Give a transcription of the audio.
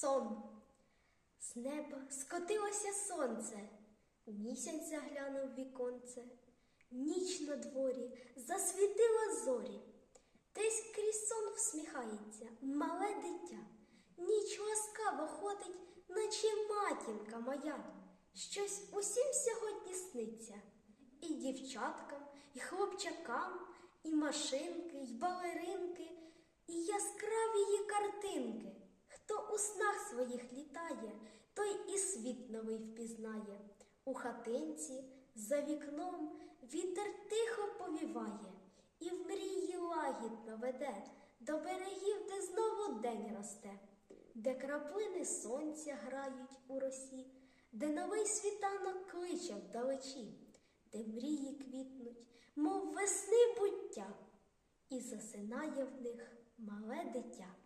Сон. З неба скотилося сонце, місяць заглянув віконце, ніч на дворі засвітила зорі. Десь крізь сон всміхається мале дитя. Ніч ласкаво ходить, наче матінка моя. Щось усім сьогодні сниться. І дівчаткам, і хлопчакам, і машинки, і балеринки, і яскраві її картинки. Своїх літає, той і світ новий впізнає. У хатинці за вікном вітер тихо повіває, і в мрії лагідно веде до берегів, де знову день росте, де краплини сонця грають у росі, де новий світанок кличе вдалечі, де мрії квітнуть, мов весни буття, і засинає в них мале дитя.